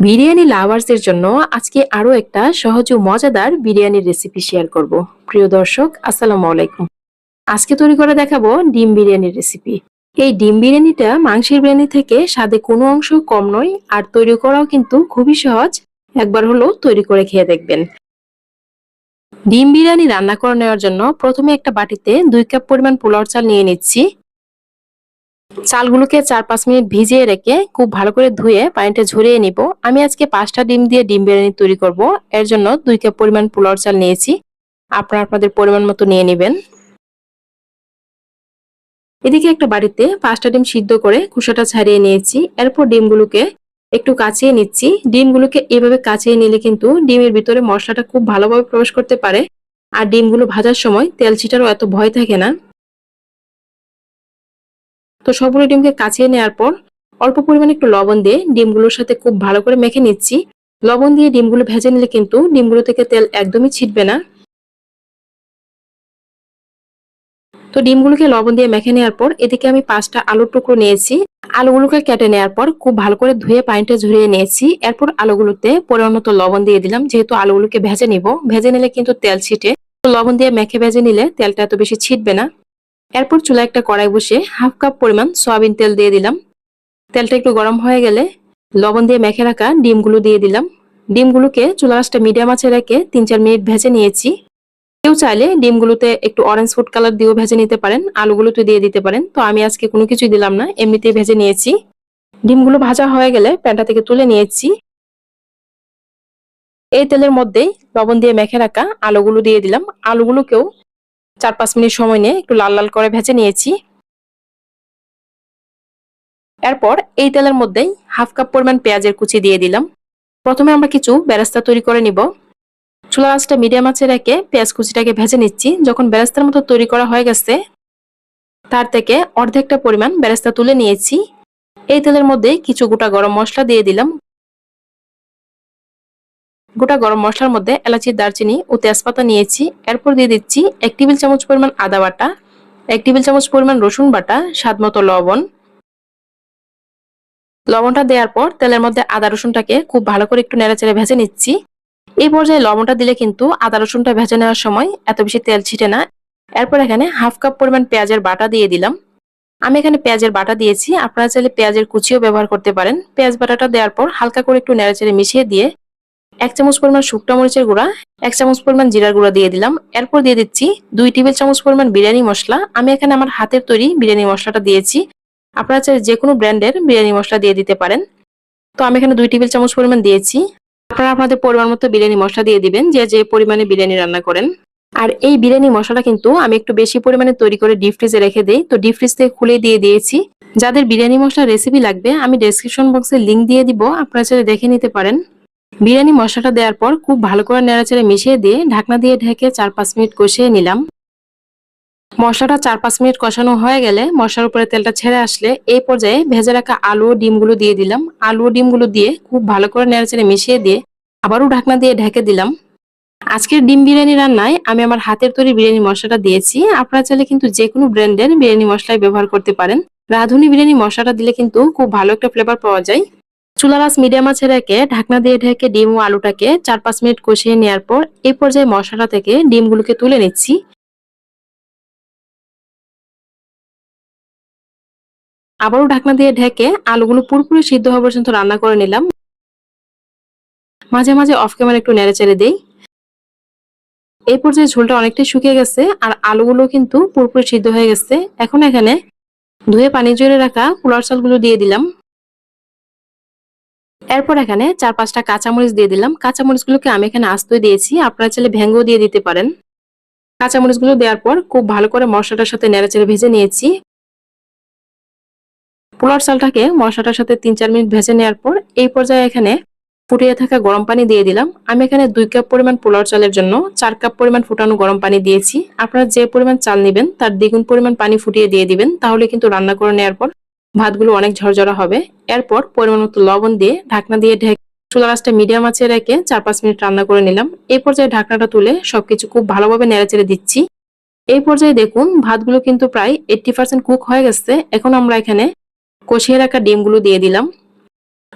বিরিয়ানি লাভার্সদের জন্য আজকে আরও একটা সহজ ও মজাদার বিরিয়ানির রেসিপি শেয়ার করব। প্রিয় দর্শক, আসসালামু আলাইকুম। আজকে তৈরি করে দেখাবো ডিম বিরিয়ানির রেসিপি এই ডিম বিরিয়ানিটা মাংসের বিরিয়ানি থেকে স্বাদে কোনো অংশ কম নয় আর তৈরি করাও কিন্তু খুবই সহজ। একবার হলো তৈরি করে খেয়ে দেখবেন। ডিম বিরিয়ানি রান্না করে নেওয়ার জন্য প্রথমে একটা বাটিতে দুই কাপ পরিমাণ পোলাও চাল নিয়ে নিচ্ছি। চালগুলোকে চার পাঁচ মিনিট ভিজিয়ে রেখে খুব ভালো করে ধুয়ে পানিটা ঝরিয়ে নিব। আমি আজকে পাঁচটা ডিম দিয়ে ডিম বিরিয়ানি তৈরি করব। এর জন্য দুই কাপ পরিমাণ পোলাওর চাল নিয়েছি। আপনারা আপনাদের পরিমাণ মতো নিয়ে নেবেন। এদিকে একটা বাড়িতে পাঁচটা ডিম সিদ্ধ করে খোসাটা ছাড়িয়ে নিয়েছি। এরপর ডিমগুলোকে একটু কাচিয়ে নিচ্ছি। ডিমগুলোকে এভাবে কাচিয়ে নিলে কিন্তু ডিমের ভিতরে মশলাটা খুব ভালোভাবে প্রবেশ করতে পারে। আর ডিমগুলো ভাজার সময় তেল ছিটারও এত ভয় থাকে না। তো সবগুলো ডিমকে কাছিয়ে নেওয়ার পর অল্প পরিমাণে একটু লবণ দিয়ে ডিমগুলোর সাথে খুব ভালো করে মেখে নিচ্ছি। লবণ দিয়ে ডিমগুলো ভেজে নিলে কিন্তু ডিমগুলো থেকে তেল একদমই ছিটবে না। তো ডিমগুলোকে লবণ দিয়ে মেখে নেওয়ার পর এদিকে আমি পাঁচটা আলুর টুকরো নিয়েছি। আলুগুলোকে কেটে নেওয়ার পর খুব ভালো করে ধুয়ে পানিটা ঝরিয়ে নিয়েছি। এরপর আলুগুলোতে পরিমাণ মতো লবণ দিয়ে দিলাম। যেহেতু আলুগুলোকে ভেজে নিব, ভেজে নিলে কিন্তু তেল ছিটে। লবণ দিয়ে মেখে ভেজে নিলে তেলটা এত বেশি ছিটবে না। এরপর চুলা একটা কড়াই বসে হাফ কাপ পরিমাণ সয়াবিন তেল দিয়ে দিলাম। তেলটা একটু গরম হয়ে গেলে লবণ দিয়ে মেখে রাখা ডিমগুলো দিয়ে দিলাম। ডিমগুলোকে চুলা গাছটা মিডিয়াম আছে রেখে তিন চার মিনিট ভেজে নিয়েছি। কেউ চাইলে ডিমগুলোতে একটু অরেঞ্জ ফুড কালার দিয়েও ভেজে নিতে পারেন, আলুগুলোতে দিয়ে দিতে পারেন। তো আমি আজকে কোনো কিছুই দিলাম না, এমনিতেই ভেজে নিয়েছি। ডিমগুলো ভাজা হয়ে গেলে প্যানটা থেকে তুলে নিয়েছি। এই তেলের মধ্যেই লবণ দিয়ে মেখে রাখা আলুগুলো দিয়ে দিলাম। আলুগুলোকেও চার পাঁচ মিনিট সময় নিয়ে একটু লাল লাল করে ভেজে নিয়েছি। এরপর এই তেলের মধ্যেই হাফ কাপ পরিমাণ পেঁয়াজের কুচি দিয়ে দিলাম। প্রথমে আমরা কিছু বেরাস্তা তৈরি করে নিব। চুলা আঁচটা মিডিয়াম আঁচে রেখে পেঁয়াজ কুচিটাকে ভেজে নিচ্ছি। যখন বেরাস্তার মতো তৈরি করা হয়ে গেছে, তার থেকে অর্ধেকটা পরিমাণ বেরাস্তা তুলে নিয়েছি। এই তেলের মধ্যে কিছু গোটা গরম মশলা দিয়ে দিলাম। গোটা গরম মশলার মধ্যে এলাচির দারচিনি ও তেজপাতা নিয়েছি। এরপর দিয়ে দিচ্ছি এক টেবিল চামচ পরিমাণ আদা বাটা, এক টেবিল চামচ পরিমাণ রসুন বাটা, স্বাদ মতো লবণ। লবণটা দেওয়ার পর তেলের মধ্যে আদা রসুনটাকে খুব ভালো করে একটু নেড়াচেড়ে ভেজে নিচ্ছি। এই পর্যায়ে লবণটা দিলে কিন্তু আদা রসুনটা ভেজে নেওয়ার সময় এত বেশি তেল ছিটে না। এরপর এখানে হাফ কাপ পরিমাণ পেঁয়াজের বাটা দিয়ে দিলাম। আমি এখানে পেঁয়াজের বাটা দিয়েছি, আপনারা চাইলে পেঁয়াজের কুচিও ব্যবহার করতে পারেন। পেঁয়াজ বাটাটা দেওয়ার পর হালকা করে একটু নেড়াচেড়ে মিশিয়ে দিয়ে এক চামচ পরিমাণ শুকনো মরিচের গুঁড়া, এক চামচ পরিমাণ জিরার গুঁড়া দিয়ে দিলাম। এরপর দিয়ে দিচ্ছি দুই টেবিল চামচ পরিমাণ বিরিয়ানি মশলা। আমি এখানে আমার হাতের তৈরি বিরিয়ানি মশলাটা দিয়েছি। আপনারা চাইলে যে কোনো ব্র্যান্ডের বিরিয়ানি মশলা দিয়ে দিতে পারেন। তো আমি এখানে দুই টেবিল চামচ পরিমাণ দিয়েছি। আপনারা আপনাদের পরিমাণ মতো বিরিয়ানি মশলা দিয়ে দিবেন, যে যে পরিমাণে বিরিয়ানি রান্না করেন। আর এই বিরিয়ানি মশলাটা কিন্তু আমি একটু বেশি পরিমাণে তৈরি করে ডিপ ফ্রিজে রেখে দিই। তো ডিপ ফ্রিজ থেকে খুলে দিয়ে দিয়েছি। যাদের বিরিয়ানি মশলার রেসিপি লাগবে, আমি ডেসক্রিপশন বক্সে লিঙ্ক দিয়ে দিব। আপনারা চাইলে দেখে নিতে পারেন। বিরিয়ানি মশলাটা দেওয়ার পর খুব ভালো করে নেড়াচেড়ে মিশিয়ে দিয়ে ঢাকনা দিয়ে ঢেকে চার পাঁচ মিনিট কষিয়ে নিলাম। মশলাটা চার পাঁচ মিনিট কষানো হয়ে গেলে মশলার উপরে তেলটা ছেড়ে আসলে এই পর্যায়ে ভেজে রাখা আলু ও ডিমগুলো দিয়ে দিলাম। আলু ও ডিমগুলো দিয়ে খুব ভালো করে নেড়াচেড়ে মিশিয়ে দিয়ে আবারও ঢাকনা দিয়ে ঢেকে দিলাম। আজকের ডিম বিরিয়ানি রান্নায় আমি আমার হাতের তৈরি বিরিয়ানি মশলাটা দিয়েছি। আপনারা চাইলে কিন্তু যে কোনো ব্র্যান্ডের বিরিয়ানি মশলাই ব্যবহার করতে পারেন। রাঁধুনি বিরিয়ানি মশলাটা দিলে কিন্তু খুব ভালো একটা ফ্লেভার পাওয়া যায়। চুলা রাস মিডিয়াম আছে রেখে ঢাকনা দিয়ে ঢেকে ডিম ও আলুটাকে চার পাঁচ মিনিট কষিয়ে নেওয়ার পর এই পর্যায়ে মশলাটা থেকে ডিমগুলোকে তুলে নিচ্ছি। আবারও ঢাকনা দিয়ে ঢেকে আলুগুলো পুরোপুরি সিদ্ধ হওয়া পর্যন্ত রান্না করে নিলাম। মাঝে মাঝে অফ ক্যামেরা একটু নেড়ে চেড়ে দিই। এই পর্যায়ে ঝোলটা অনেকটাই শুকিয়ে গেছে আর আলুগুলো কিন্তু পুরোপুরি সিদ্ধ হয়ে গেছে। এখন এখানে ধুয়ে পানি জড়ে রাখা পোলার চালগুলো দিয়ে দিলাম। এরপর এখানে চার পাঁচটা কাঁচামরিচ দিয়ে দিলাম। কাঁচামরিচগুলোকে আমি এখানে আস্তই দিয়েছি। আপনারা চাইলে ভেঙ্গও দিয়ে দিতে পারেন। কাঁচামরিচগুলো দেওয়ার পর খুব ভালো করে মশলাটার সাথে নেড়েচেড়ে ভেজে নিয়েছি। পোলার চালটাকে মশলাটার সাথে তিন চার মিনিট ভেজে নেওয়ার পর এই পর্যায়ে এখানে ফুটিয়ে থাকা গরম পানি দিয়ে দিলাম। আমি এখানে দুই কাপ পরিমাণ পোলার চালের জন্য চার কাপ পরিমাণ ফুটানো গরম পানি দিয়েছি। আপনারা যে পরিমাণ চাল নেবেন তার দ্বিগুণ পরিমাণ পানি ফুটিয়ে দিয়ে দিবেন। তাহলে কিন্তু রান্না করে নেওয়ার পর ভাতগুলো অনেক ঝরঝরা হবে। এরপর পরিমাণ মতো লবণ দিয়ে ঢাকনা দিয়ে ঢেকে চুলা রাসটা মিডিয়াম আছে রেখে চার পাঁচ মিনিট রান্না করে নিলাম। এই পর্যায়ে ঢাকনাটা তুলে সবকিছু খুব ভালোভাবে নেড়েচেড়ে দিচ্ছি। এই পর্যায়ে দেখুন, ভাতগুলো কিন্তু প্রায় এইটটি পার্সেন্ট কুক হয়ে গেছে। এখন আমরা এখানে কষিয়ে রাখা ডিমগুলো দিয়ে দিলাম।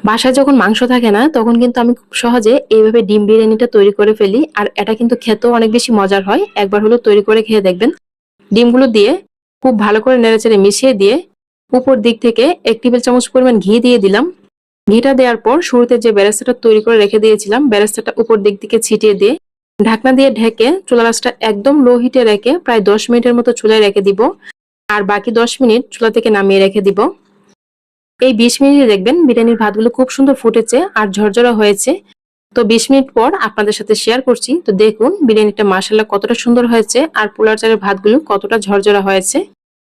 বাসায় যখন মাংস থাকে না, তখন কিন্তু আমি খুব সহজে এইভাবে ডিম বিরিয়ানিটা তৈরি করে ফেলি। আর এটা কিন্তু খেতেও অনেক বেশি মজার হয়। একবার হলো তৈরি করে খেয়ে দেখবেন। ডিমগুলো দিয়ে খুব ভালো করে নেড়েচেড়ে মিশিয়ে দিয়ে উপর দিক থেকে এক টেবিল চামচ পরিমাণ ঘি দিয়ে দিলাম। ঘিটা দেওয়ার পর শুরুতে যে ব্যারেস্তাটা তৈরি করে রেখে দিয়েছিলাম, ব্যারেস্তাটা উপর দিক থেকে ছিটিয়ে দিয়ে ঢাকনা দিয়ে ঢেকে চুলা রাসটা একদম লো হিটে রেখে প্রায় দশ মিনিটের মতো চুলায় রেখে দিব। আর বাকি দশ মিনিট চুলা থেকে নামিয়ে রেখে দিব। এই বিশ মিনিটে দেখবেন বিরিয়ানির ভাতগুলো খুব সুন্দর ফুটেছে আর ঝরঝরা হয়েছে। তো বিশ মিনিট পর আপনাদের সাথে শেয়ার করছি। তো দেখুন বিরিয়ানিটা মাসাল্লাহ কতটা সুন্দর হয়েছে আর পোলার চালের ভাতগুলো কতটা ঝরঝরা হয়েছে।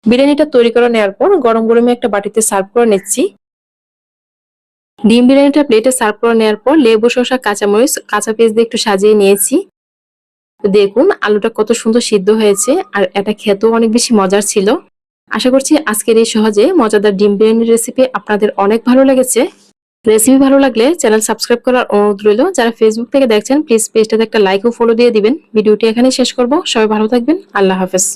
বিরিয়ানিটা তৈরি করে নেওয়ার পর গরম গরমে একটা বাটিতে সার্ভ করে নিচ্ছি। ডিম বিরিয়ানিটা প্লেটে সার্ভ করে নেওয়ার পর লেবু, শসা, কাঁচামরিচ, কাঁচা পেঁয়াজ দিয়ে একটু সাজিয়ে নিয়েছি। দেখুন আলুটা কত সুন্দর সিদ্ধ হয়েছে আর এটা খেতেও অনেক বেশি মজার ছিল। আশা করছি আজকের এই সহজে মজাদার ডিম বিরিয়ানির রেসিপি আপনাদের অনেক ভালো লেগেছে। রেসিপি ভালো লাগলে চ্যানেল সাবস্ক্রাইব করার অনুরোধ রইল। যারা ফেসবুক থেকে দেখছেন প্লিজ পেজটাতে একটা লাইক ও ফলো দিয়ে দিবেন। ভিডিওটি এখানে শেষ করব। সবাই ভালো থাকবেন। আল্লাহ হাফেজ।